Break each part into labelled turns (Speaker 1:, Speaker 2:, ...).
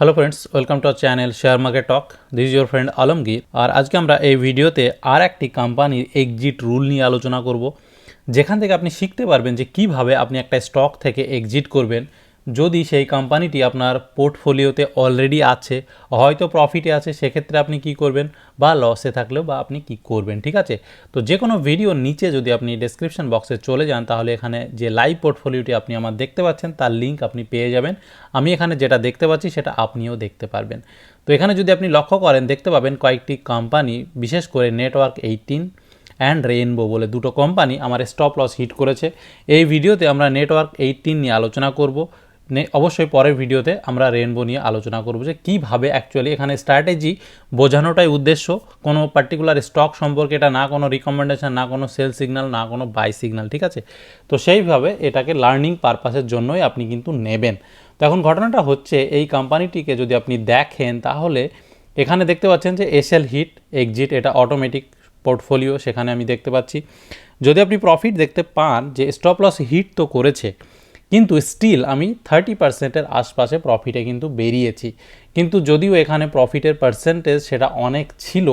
Speaker 1: Hello friends welcome to our channel share market talk this is your friend Alamgir আর আজকে আমরা এই ভিডিওতে আর একটি কোম্পানির এক্সিট রুল নিয়ে আলোচনা করব, যেখান থেকে আপনি শিখতে পারবেন যে কীভাবে আপনি একটা স্টক থেকে এক্সিট করবেন যদি সেই কোম্পানিটি আপনার পোর্টফোলিওতে অলরেডি আছে, হয়তো প্রফিটে আছে, সেক্ষেত্রে আপনি কি করবেন? বা লসে থাকলেও বা আপনি কি করবেন? ঠিক আছে? তো যে কোনো ভিডিওর নিচে যদি আপনি ডেসক্রিপশন বক্সে চলে যান, তাহলে এখানে যে লাইভ পোর্টফোলিওটি আপনি আমার দেখতে পাচ্ছেন, তার লিঙ্ক আপনি পেয়ে যাবেন। আমি এখানে যেটা দেখতে পাচ্ছি, সেটা আপনিও দেখতে পারবেন। তো এখানে যদি আপনি লক্ষ্য করেন, দেখতে পাবেন কয়েকটি কোম্পানি বিশেষ করে নেটওয়ার্ক এইটিন অ্যান্ড রেইনবো বলে দুটো কোম্পানি আমার স্টপ লস হিট করেছে। এই ভিডিওতে আমরা নেটওয়ার্ক এইটিন নিয়ে আলোচনা করব। অবশ্যই পরের ভিডিওতে আমরা রেনবো নিয়ে আলোচনা করব যে কীভাবে অ্যাকচুয়ালি এখানে স্ট্র্যাটেজি বোঝানোটাই উদ্দেশ্য। কোনো পার্টিকুলার স্টক সম্পর্কে এটা না, কোনো রিকমেন্ডেশন না কোনো সেল সিগনাল না কোনো বাই সিগন্যাল ঠিক আছে? তো সেইভাবে এটাকে লার্নিং পারপাসের জন্যই আপনি কিন্তু নেবেন। তো এখন ঘটনাটা হচ্ছে, এই কোম্পানিটিকে যদি আপনি দেখেন, তাহলে এখানে দেখতে পাচ্ছেন যে এসএল হিট এক্সিট এটা অটোমেটিক পোর্টফোলিও সেখানে আমি দেখতে পাচ্ছি। যদি আপনি প্রফিট দেখতে পান, যে স্টপ লস হিট তো করেছে কিন্তু স্টিল আমি থার্টি পার্সেন্টের আশপাশে প্রফিটে কিন্তু বেরিয়েছি। কিন্তু যদিও এখানে প্রফিটের পার্সেন্টেজ সেটা অনেক ছিল,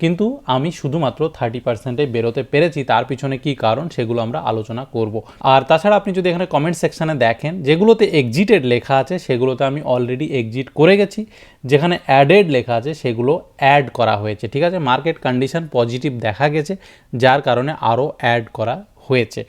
Speaker 1: কিন্তু আমি শুধুমাত্র থার্টি পার্সেন্টে বেরোতে পেরেছি। তার পিছনে কি কারণ সেগুলো আমরা আলোচনা করব। আর তাছাড়া আপনি যদি এখানে কমেন্ট সেকশানে দেখেন, যেগুলোতে এক্সিটেড লেখা আছে, সেগুলোতে আমি অলরেডি এক্সিট করে গেছি। যেখানে অ্যাডেড লেখা আছে, সেগুলো অ্যাড করা হয়েছে। ঠিক আছে? মার্কেট কন্ডিশন পজিটিভ দেখা গেছে, যার কারণে আরও অ্যাড করা হয়েছে।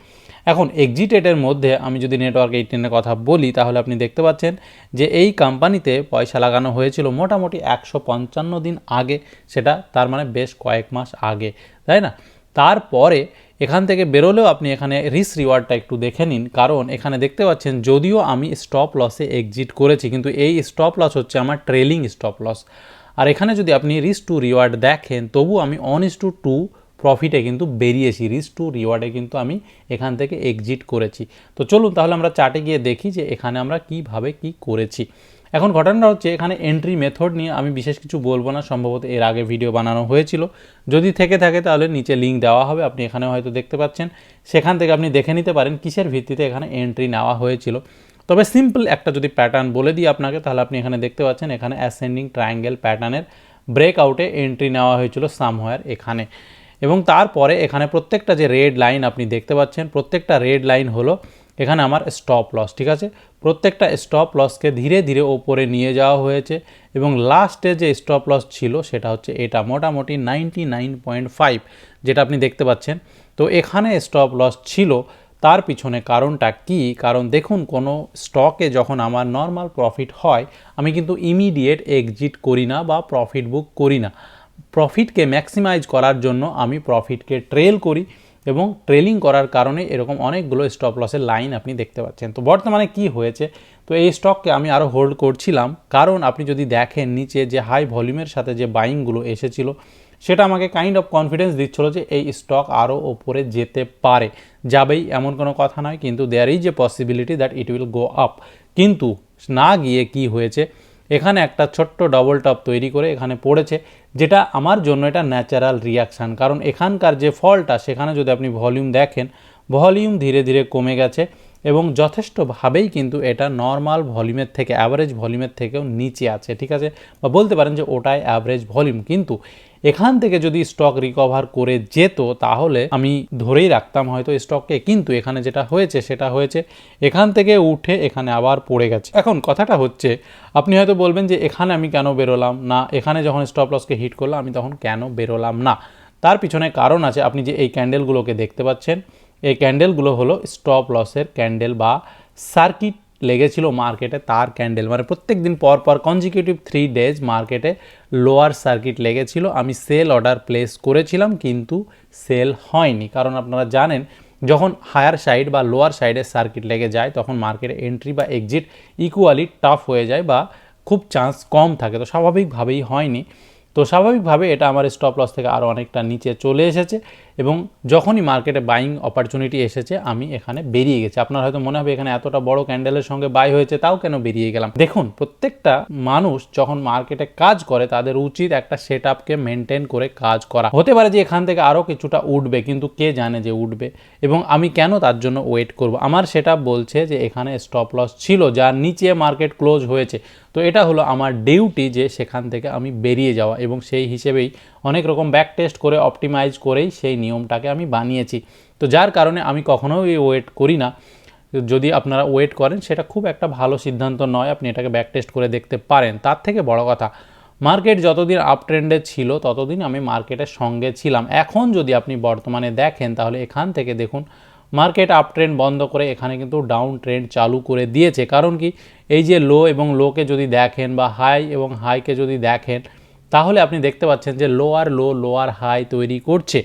Speaker 1: এখন এক্সিটেডের মধ্যে আমি যদি নেটওয়ার্ক এইটিনের কথা বলি, তাহলে আপনি দেখতে পাচ্ছেন যে এই কোম্পানিতে পয়সা লাগানো হয়েছিল মোটামুটি একশো পঞ্চান্ন দিন আগে, সেটা তার মানে বেশ কয়েক মাস আগে, তাই না? তারপরে এখান থেকে বেরোলেও আপনি এখানে রিস্ক রিওয়ার্ডটা একটু দেখে নিন, কারণ এখানে দেখতে পাচ্ছেন যদিও আমি স্টপ লসে এক্সিট করেছি, কিন্তু এই স্টপ লস হচ্ছে আমার ট্রেলিং স্টপ লস আর এখানে যদি আপনি রিস্ক টু রিওয়ার্ড দেখেন, তবু আমি অন ইস টু টু প্রফিটে কিন্তু বেরিয়েছি রিস্ক টু রিওয়ার্ডে কিন্তু আমি এখান থেকে এক্সিট করেছি। তো চলুন তাহলে আমরা চার্টে গিয়ে দেখি যে এখানে আমরা কীভাবে কি করেছি। এখন ঘটনাটা হচ্ছে এখানে এন্ট্রি মেথড নিয়ে আমি বিশেষ কিছু বলব না, সম্ভবত এর আগে ভিডিও বানানো হয়েছিল। যদি থেকে থাকে তাহলে নিচে লিঙ্ক দেওয়া হবে, আপনি এখানে হয়তো দেখতে পাচ্ছেন। সেখান থেকে আপনি দেখে নিতে পারেন কিসের ভিত্তিতে এখানে এন্ট্রি নেওয়া হয়েছিল। তবে সিম্পল একটা যদি প্যাটার্ন বলে দিই আপনাকে, তাহলে আপনি এখানে দেখতে পাচ্ছেন এখানে অ্যাসেন্ডিং ট্রায়াঙ্গেল প্যাটার্নের ব্রেকআউটে এন্ট্রি নেওয়া হয়েছিল সামহোয়ার এখানে। এবং তারপরে এখানে প্রত্যেকটা যে রেড লাইন আপনি দেখতে পাচ্ছেন, প্রত্যেকটা রেড লাইন হলো এখানে আমার স্টপ লস ঠিক আছে? প্রত্যেকটা স্টপ লসকে ধীরে ধীরে ওপরে নিয়ে যাওয়া হয়েছে এবং লাস্টে যে স্টপ লস ছিল সেটা হচ্ছে এটা মোটামুটি নাইনটি নাইন পয়েন্ট ফাইভ যেটা আপনি দেখতে পাচ্ছেন। তো এখানে স্টপ লস ছিল, তার পিছনে কারণটা কি? কারণ দেখুন, কোনো স্টকে যখন আমার নর্মাল প্রফিট হয়, আমি কিন্তু ইমিডিয়েট এক্সিট করি না বা প্রফিট বুক করি না। প্রফিটকে ম্যাক্সিমাইজ করার জন্য আমি প্রফিটকে ট্রেল করি এবং ট্রেলিং করার কারণে এরকম অনেকগুলো স্টপ লসের লাইন আপনি দেখতে পাচ্ছেন। তো বর্তমানে কি হয়েছে? তো এই স্টককে আমি আরও হোল্ড করছিলাম। কারণ আপনি যদি দেখেন নিচে যে হাই ভলিউমের সাথে যে বাইংগুলো এসেছিল, সেটা আমাকে কাইন্ড অফ কনফিডেন্স দিচ্ছিল যে এই স্টক আরও ওপরে যেতে পারে। যাবেই এমন কোনো কথা নয়, কিন্তু there is a possibility that it will go up কিন্তু না গিয়ে কি হয়েছে? এখানে একটা ছোট্ট ডবল টপ তৈরি করে এখানে পড়েছে, যেটা আমার জন্য এটা ন্যাচারাল রিয়াকশান কারণ এখানকার যে ফলটা, সেখানে যদি আপনি ভলিউম দেখেন ভলিউম ধীরে ধীরে কমে গেছে। এবং যথেষ্টভাবেই কিন্তু এটা নর্মাল ভলিউমের থেকে অ্যাভারেজ ভলিউমের থেকেও নিচে আছে, ঠিক আছে? বা বলতে পারেন যে ওটাই অ্যাভারেজ ভলিউম কিন্তু এখান থেকে যদি স্টক রিকভার করে যেত, তাহলে আমি ধরেই রাখতাম হয়তো স্টককে কিন্তু এখানে যেটা হয়েছে, সেটা হয়েছে এখান থেকে উঠে এখানে আবার পড়ে গেছে। এখন কথাটা হচ্ছে, আপনি হয়তো বলবেন যে এখানে আমি কেন বেরোলাম? না, এখানে যখন স্টপ লসকে হিট করলাম, আমি তখন কেন বেরোলাম না? তার পিছনে কারণ আছে, আপনি যে এই ক্যান্ডেলগুলোকে দেখতে পাচ্ছেন এই ক্যান্ডেলগুলো হলো স্টপ লসের ক্যান্ডেল বা সার্কিট লেগেছিল মার্কেটে তার ক্যান্ডেল মানে প্রত্যেক দিন পর পর কনজিকিউটিভ থ্রি ডেজ মার্কেটে লোয়ার সার্কিট লেগেছিল। আমি সেল অর্ডার প্লেস করেছিলাম, কিন্তু সেল হয়নি। কারণ আপনারা জানেন, যখন হায়ার সাইড বা লোয়ার সাইডে সার্কিট লেগে যায়, তখন মার্কেটে এন্ট্রি বা এক্সিট ইকুয়ালি টাফ হয়ে যায় বা খুব চান্স কম থাকে। তো স্বাভাবিকভাবেই হয়নি। তো স্বাভাবিকভাবে এটা আমার স্টপ লস থেকে আরও অনেকটা নিচে চলে এসেছে। এবং যখনই মার্কেটে বাইং অপরচুনিটি এসেছে, আমি এখানে বেরিয়ে গেছি। আপনার হয়তো মনে হবে এখানে এতটা বড় ক্যান্ডেলের সঙ্গে বাই হয়েছে, তাও কেন বেরিয়ে গেলাম? দেখুন, প্রত্যেকটা মানুষ যখন মার্কেটে কাজ করে, তাদের উচিত একটা সেট আপকে মেনটেন করে কাজ করা। হতে পারে যে এখান থেকে আরও কিছুটা উঠবে, কিন্তু কে জানে যে উঠবে এবং আমি কেন তার জন্য ওয়েট করব? আমার সেটা বলছে যে এখানে স্টপ লস ছিল, যার নিচে মার্কেট ক্লোজ হয়েছে। তো এটা হলো আমার ডিউটি যে সেখান থেকে আমি বেরিয়ে যাওয়া এবং সেই হিসেবেই অনেক রকম ব্যাক টেস্ট করে অপটিমাইজ করেই সেই নিয়মটাকে আমি বানিয়েছি। তো যার কারণে আমি কখনোই ওয়েট করি না। যদি আপনারা ওয়েট করেন, সেটা খুব একটা ভালো সিদ্ধান্ত নয়। আপনি এটাকে ব্যাক টেস্ট করে দেখতে পারেন। তার থেকে বড় কথা, মার্কেট যতদিন আপ ট্রেন্ডে ছিল, ততদিন আমি মার্কেটের সঙ্গে ছিলাম। এখন যদি আপনি বর্তমানে দেখেন, তাহলে এখান থেকে দেখুন, মার্কেট আপ ট্রেন্ড বন্ধ করে এখানে কিন্তু ডাউন ট্রেন্ড চালু করে দিয়েছে। কারণ কি? এই যে লো এবং লোকে যদি দেখেন বা হাই এবং হাইকে যদি দেখেন তাহলে আপনি দেখতে পাচ্ছেন যে লোয়ার লো লোয়ার হাই তৈরি করছে।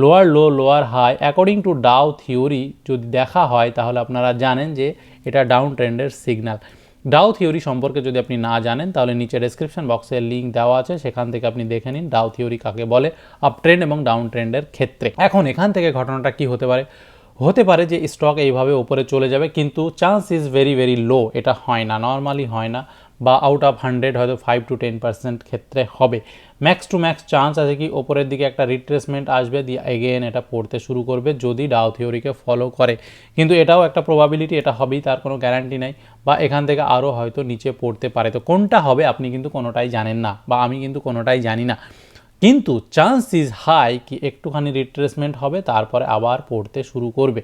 Speaker 1: Lower low lower high according to Dow theory যদি দেখা হয়, তাহলে আপনারা জানেন যে এটা ডাউন ট্রেন্ডের সিগন্যাল ডাউ থিওরি সম্পর্কে যদি আপনি না জানেন, তাহলে নিচে ডেসক্রিপশন বক্সে লিঙ্ক দেওয়া আছে, সেখান থেকে আপনি দেখে নিন ডাউ থিওরি কাকে বলে আপ ট্রেন্ড এবং ডাউন ট্রেন্ডের ক্ষেত্রে। এখন এখান থেকে ঘটনাটা কি হতে পারে? হতে পারে যে স্টক এইভাবে উপরে চলে যাবে, কিন্তু chance is very very low এটা হয় না নর্মালি হয় না। বা আউট অফ হান্ড্রেড হয়তো ফাইভ টু টেন পার্সেন্ট ক্ষেত্রে হবে। ম্যাক্স টু ম্যাক্স চান্স আছে কি ওপরের দিকে একটা রিট্রেসমেন্ট আসবে, দিয়ে এগেন এটা পড়তে শুরু করবে, যদি ডাও থিওরিকে ফলো করে। কিন্তু এটাও একটা প্রবাবিলিটি এটা হবেই, তার কোনো গ্যারান্টি নাই, বা এখান থেকে আরও হয়তো নিচে পড়তে পারে। তো কোনটা হবে আপনি কিন্তু কোনোটাই জানেন না, বা আমি কিন্তু কোনোটাই জানি না। কিন্তু চান্স ইজ হাই কি একটুখানি রিট্রেসমেন্ট হবে, তারপরে আবার পড়তে শুরু করবে।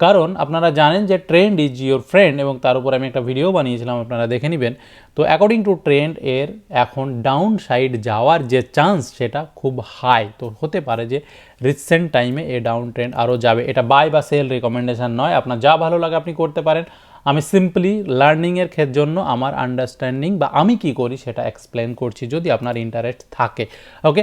Speaker 1: কারণ আপনারা জানেন যে ট্রেন্ড ইজ ইউর ফ্রেন্ড এবং তার উপর আমি একটা ভিডিও বানিয়েছিলাম, আপনারা দেখে নেবেন। তো অ্যাকর্ডিং টু ট্রেন্ড এর এখন ডাউন সাইড যাওয়ার যে চান্স সেটা খুব হাই তো হতে পারে যে রিসেন্ট টাইমে এ ডাউন ট্রেন্ড আরও যাবে। এটা বাই বা সেল রেকমেন্ডেশন নয়, আপনার যা ভালো লাগে আপনি করতে পারেন। আমি সিম্পলি লার্নিংয়ের ক্ষেত্র জন্য আমার আন্ডারস্ট্যান্ডিং বা আমি কি করি সেটা এক্সপ্লেন করছি যদি আপনার ইন্টারেস্ট থাকে। ওকে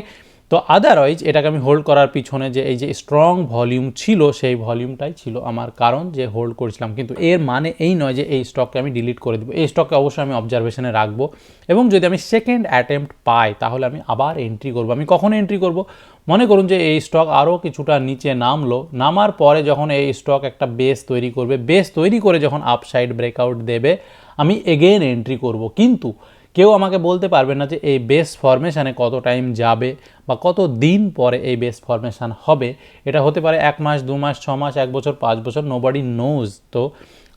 Speaker 1: তো আদারওয়াইজ এটাকে আমি হোল্ড করার পিছনে যে এই যে স্ট্রং ভলিউম ছিল, সেই ভলিউমটাই ছিল আমার কারণ যে হোল্ড করেছিলাম। কিন্তু এর মানে এই নয় যে এই স্টককে আমি ডিলিট করে দেবো। এই স্টককে অবশ্যই আমি অবজারভেশনে রাখব এবং যদি আমি সেকেন্ড অ্যাটেম্প্ট পাই, তাহলে আমি আবার এন্ট্রি করব। আমি কখন এন্ট্রি করব? মনে করুন যে এই স্টক আরও কিছুটা নিচে নামলো। নামার পরে যখন এই স্টক একটা বেস তৈরি করবে বেস তৈরি করে যখন আপসাইড ব্রেকআউট দেবে, আমি এগেন এন্ট্রি করব। কিন্তু কেউ আমাকে বলতে পারবে না যে এই বেস ফরমেশানে কত টাইম যাবে বা কত দিন পরে এই বেস ফরমেশান হবে। এটা হতে পারে এক মাস, দু মাস, ছ মাস, এক বছর, পাঁচ বছর নোবডি নোজ তো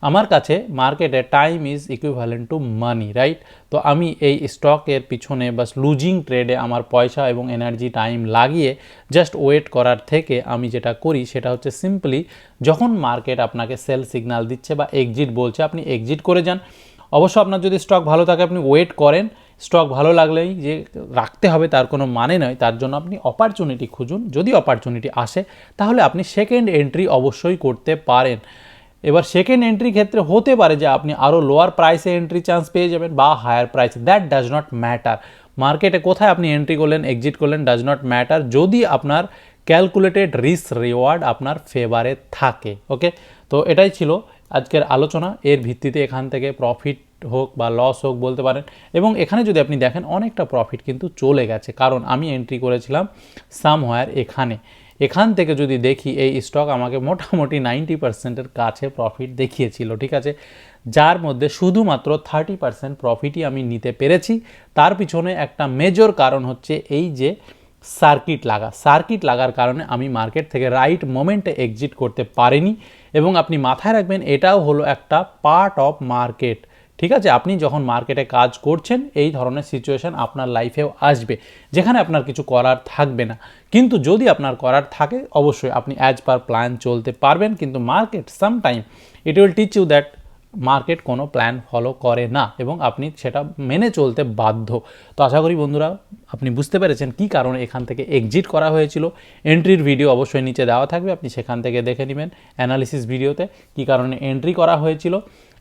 Speaker 1: আমার কাছে মার্কেটে time is equivalent to money right তো আমি এই স্টকের পিছনে বাস লুজিং ট্রেডে আমার পয়সা এবং এনার্জি টাইম লাগিয়ে জাস্ট ওয়েট করার থেকে আমি যেটা করি সেটা হচ্ছে সিম্পলি যখন মার্কেট আপনাকে সেল সিগনাল দিচ্ছে বা এক্সিট বলছে, আপনি এক্সিট করে যান। অবশ্য আপনার যদি স্টক ভালো থাকে, আপনি ওয়েট করেন। স্টক ভালো লাগলেই যে রাখতে হবে, তার কোনো মানে নয়। তার জন্য আপনি অপরচুনিটি খুঁজুন। যদি অপরচুনিটি আসে, তাহলে আপনি সেকেন্ড এন্ট্রি অবশ্যই করতে পারেন। এবার সেকেন্ড এন্ট্রি ক্ষেত্রে হতে পারে যে আপনি আরও লোয়ার প্রাইসে এন্ট্রি চান্স পেয়ে যাবেন বা হায়ার প্রাইসে দ্যাট ডাজ নট ম্যাটার মার্কেটে কোথায় আপনি এন্ট্রি করলেন এক্সিট করলেন ডাজ নট ম্যাটার যদি আপনার ক্যালকুলেটেড রিস্ক রিওয়ার্ড আপনার ফেভারে থাকে ওকে তো এটাই ছিল আজকের আলোচনা, এর ভিত্তিতে এখান থেকে প্রফিট হোক বা লস হোক বলতে পারেন। এবং এখানে যদি আপনি দেখেন, অনেকটা প্রফিট কিন্তু চলে গেছে। কারণ আমি এন্ট্রি করেছিলাম সামহোয়ার এখানে। এখান থেকে যদি দেখি, এই স্টক আমাকে মোটামুটি নাইনটি পার্সেন্টের কাছে প্রফিট দেখিয়েছিল, ঠিক আছে? যার মধ্যে শুধুমাত্র থার্টি পার্সেন্ট প্রফিটই আমি নিতে পেরেছি। তার পিছনে একটা মেজর কারণ হচ্ছে এই যে সার্কিট লাগা। সার্কিট লাগার কারণে আমি মার্কেট থেকে রাইট মোমেন্টে এক্সিট করতে পারিনি এবং আপনি মাথায় রাখবেন এটাও হলো একটা পার্ট অফ মার্কেট ঠিক আছে? আপনি যখন মার্কেটে কাজ করছেন, এই ধরনের সিচুয়েশান আপনার লাইফেও আসবে, যেখানে আপনার কিছু করার থাকবে না। কিন্তু যদি আপনার করার থাকে, অবশ্যই আপনি অ্যাজ পার প্ল্যান চলতে পারবেন। কিন্তু market sometime it will teach you that market কোনো প্ল্যান ফলো করে না এবং আপনি সেটা মেনে চলতে বাধ্য। তো আশা করি বন্ধুরা, আপনি বুঝতে পেরেছেন কি কারণে এখান থেকে এক্সিট করা হয়েছিল। এন্ট্রির ভিডিও অবশ্যই নিচে দেওয়া থাকবে, আপনি সেখান থেকে দেখে নেবেন অ্যানালিসিস ভিডিওতে কি কারণে এন্ট্রি করা হয়েছিল।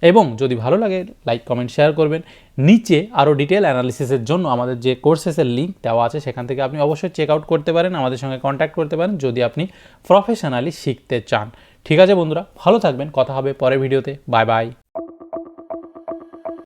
Speaker 1: এবং যদি ভালো লাগে লাইক কমেন্ট শেয়ার করবেন। নিচে আরও ডিটেল অ্যানালিসিসের জন্য আমাদের যে কোর্সেসের লিঙ্ক দেওয়া আছে, সেখান থেকে আপনি অবশ্যই চেক আউট করতে পারেন, আমাদের সঙ্গে কন্ট্যাক্ট করতে পারেন যদি আপনি প্রফেশনালি শিখতে চান। ঠিক আছে বন্ধুরা, ভালো থাকবেন, কথা হবে পরের ভিডিওতে বাই বাই